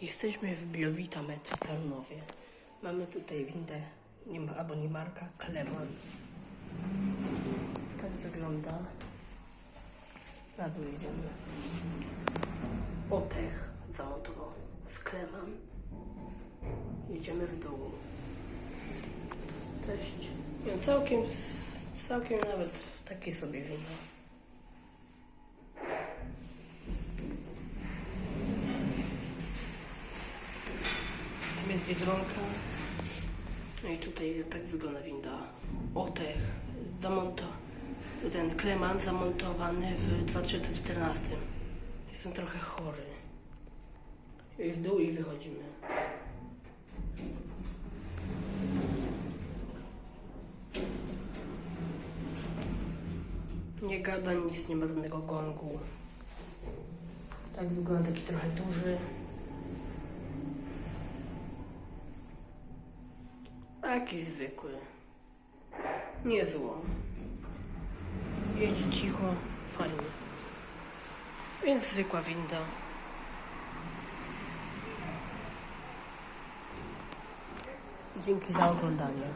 Jesteśmy w Biowita Met w Tarnowie. Mamy tutaj windę, nie ma, albo nie marka. Tak wygląda. Na dół idziemy. Otech zamontował z Kleman. Idziemy w dół. Cześć. No, całkiem, całkiem nawet takie sobie wino. Biedronka. No i tutaj tak wygląda winda. Otech, zamonto, ten kreman zamontowany w 2014. Jestem trochę chory. I w dół i wychodzimy. Nie gada nic, nie ma żadnego gongu. Tak wygląda taki trochę duży. Taki zwykły. Nie zło. Cicho, fajnie. Więc zwykła winda. Dzięki za oglądanie.